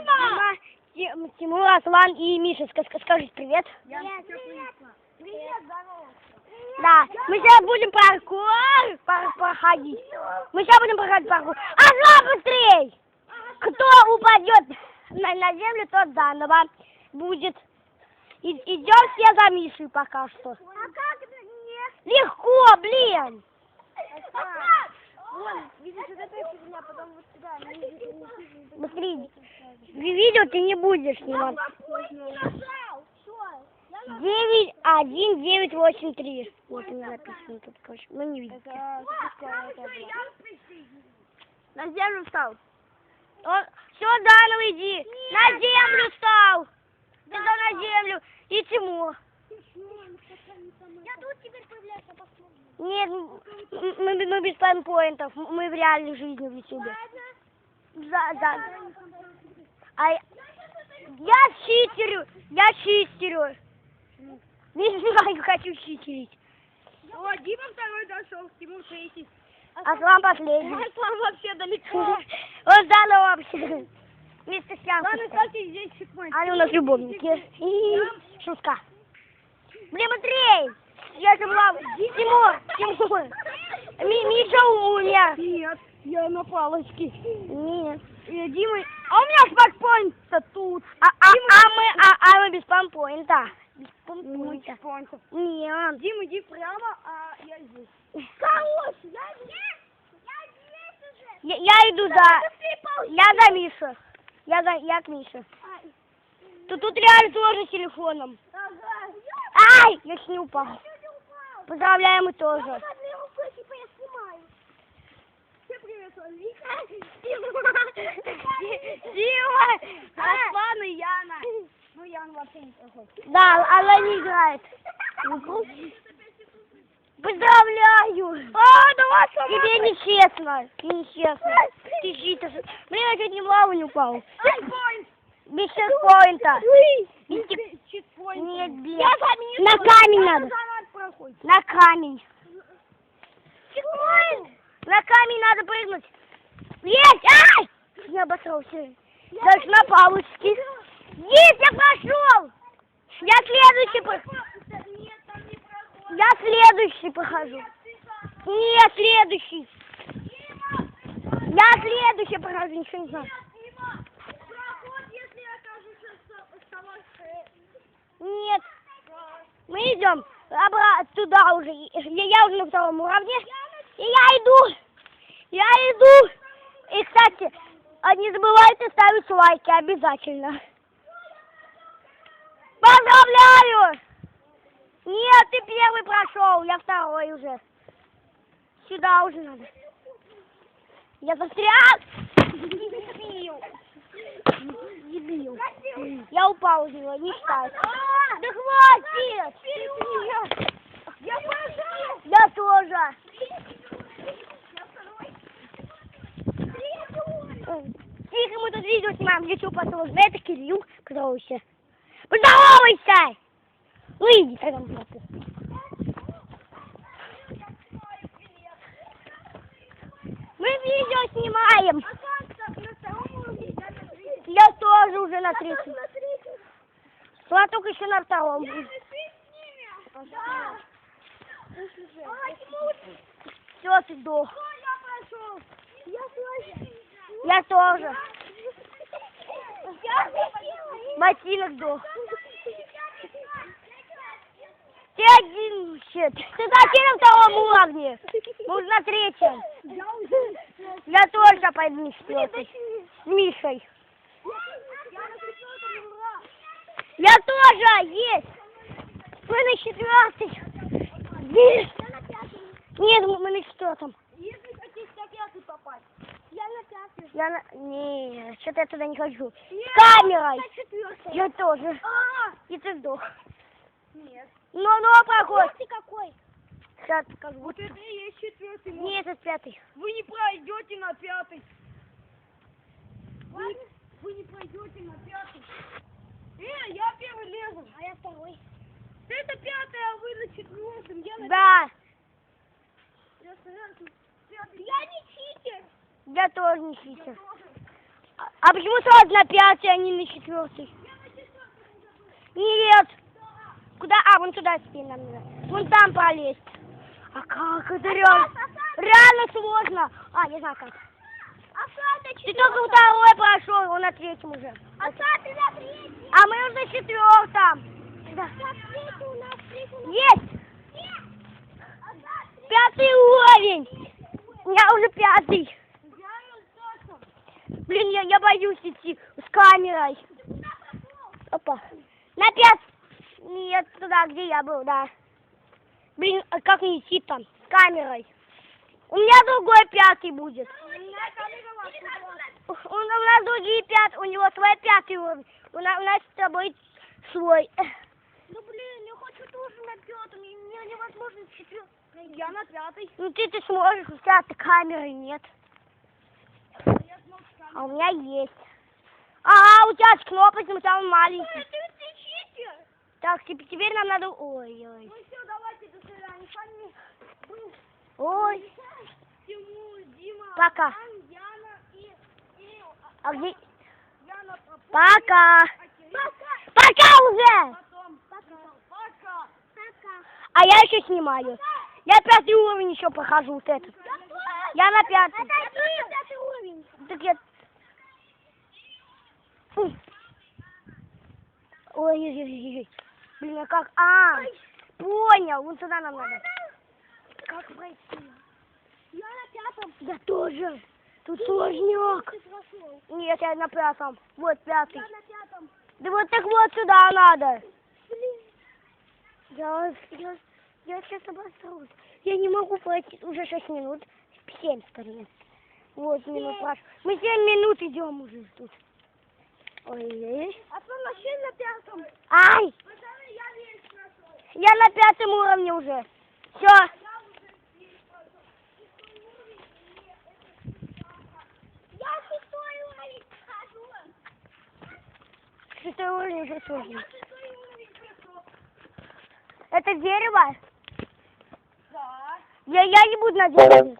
Дима! Тим- Тимур, Аслан и Миша, ска- ска- скажите привет. Привет, привет. Привет, здорово. Да, мы сейчас будем паркур пар- проходить. Мы сейчас будем проходить паркур. Аслан, быстрей! Кто упадет на, на землю, тот заново будет. И, идем все за Мишей пока что. А как? Легко, блин! Вон, видишь, вот эта фигня, потом вот сюда. Быстрее. Видео ты не будешь снимать. Девять, один, девять, восемь, три. Вот у меня написано тут, короче. Ну, не видите. На землю встал. Он, все, Данов, иди. На землю встал. Ты на землю. И Тимур. Я тут теперь появляюсь, а посмотрим. Нет, м- мы, мы без панпоинтов. Мы в реальной жизни в ютубе. За, за. А я, читерю. Я читерю. Не знаю, хочу читерить. О, Дима второй дошел, Тимур третий. Аслан последний. Аслан вообще далеко. Он заново вообще. Вместе с Ладно, здесь. Они у нас любовники. И Шутка. Блин, быстрей! Я же была... Тимур! Тимур! Ми- Миша умер! Нет, я на палочке. Нет. И Дима... А у меня спакпоинт-то тут. А, а, а мы, а, а мы без пампоинта. Без пампоинта. Нет. Дим, иди прямо, а я здесь. Хорош, я здесь. Я. Я, иду за... Я за Мишу. Я за... Я к Мише. Тут, тут реально тоже с телефоном. Ага. Ай! Я чуть не упал. Поздравляем мы тоже. одной рукой, типа я снимаю. Всем привет, Дима! Аслан и Яна. Ну, Яна вообще не проходит. Да, она не играет. Поздравляю! А, давай сама. Тебе нечестно. Нечестно. Ты читер. Блин, я чуть не в лаву не упал. Без чекпоинта. Нет, заменю. На камень надо. На камень. Чекпоинт. На камень надо прыгнуть. Есть! Ай! Я обосрался. Дальше на палочке. Есть, я прошел! Я следующий проходит. Я следующий прохожу. Нет, следующий. Я следующий прохожу, ничего не знаю. Нет. Мы идем обратно туда уже. Я, я уже на втором уровне. И я иду. Я иду. И, кстати, а не забывайте ставить лайки обязательно. Поздравляю! Нет, ты первый прошел, я второй уже. Сюда уже надо. Я застрял. Дебил. Дебил. Я упал из него, не считается. Да хватит! Я пожалуйста. Я тоже. Тихо, мы тут видео снимаем, YouTube посмотрим. Это Кирилл, Кроуся. Поздоровайся! Ну иди тогда нахуй. Мы видео снимаем. Я тоже уже на третьем. Я только еще на втором. Все, ты сдох. Я тоже. Ботинок сдох. Ты один щит. Ты на втором уровне? Мы на третьем. Я тоже четвертый. С Мишей. Я тоже есть. Мы на четвертый. Есть. Нет, мы на четвертом. Если хотите на пятый попасть, я на пятый. Я на... Не, что-то я туда не хочу. С камерой. Я тоже. А, И ты сдох. Нет. Ну, ну, проход. ты какой? Сейчас как Вот будто. это и есть четвертый. Нет, это пятый. Вы не пройдете на пятый. Вы, вы не пройдете на пятый. Э, я первый лезу. А я второй. Это пятый, а вы на четвертом. Я на Да, Я. Я не читер. я тоже не читер. А почему сразу на пятый, а не на четвертый? Нет. Куда? А, вон туда спи нам надо. Вон там пролезть. А как? Это реально, реально сложно. А, не знаю как. Ты только второй прошел, он на третьем уже. А. А мы уже на четвертом. Да. Есть! Пятый уровень! Меня уже пятый. Я. Блин, я, я боюсь идти с камерой. Опа. На пять. Нет, туда, где я был, да. Блин, а как мне идти там? С камерой. У меня другой пятый будет. У У, нас другие пятый, у него свой пятый уровень. У нас, у нас с тобой свой. Ну блин, я хочу тоже на пятом. Мне невозможно четвертый. Я на пятый. Ну ты ты сможешь, у тебя камеры нет. А у меня есть. А, у тебя с кнопочным, там маленький. Эй, ты, ты читер. Так, теп- теперь нам надо... Ой-ой. Ну все, давайте до свидания. С вами был Ой. Тимур, Дима, Пока. Ан, Яна и... и А где... Яна. Пока. Пока. Пока уже. Потом. Пока. Пока. Пока. А я еще снимаю. Я пятый уровень еще прохожу вот этот. Я на пятый. Это пятый уровень. Так я... Фу. Ой-ой-ой. Блин, а как... А, понял. Вон туда нам надо. Как пройти? Я на пятом. Я тоже. Тут сложняк. Ты. Нет, я на пятом. Вот пятый. Я на пятом. Да вот так вот сюда надо. Блин. Я, я, я сейчас обосрусь. Я не могу пройти уже 6 минут. 7 скорее. 8 минут прошло. Мы 7 минут идем уже тут. Ой, А то вообще на пятом. ай, Пацаны, я весь прошел. Я на пятом уровне уже. Все, Я уже весь прошел. Я шестой уровень прохожу. шестой уровень уже сложный. Я шестой уровень прошел. Это дерево? Да. Я, я не буду на дерево.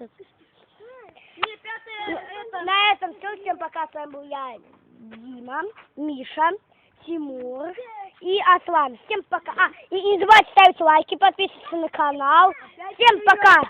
пятое это... На этом все. Всем пока. С вами был я, Дима, Миша, Тимур и Аслан. Всем пока. А, и не забывайте ставить лайки, подписываться на канал. Всем пока.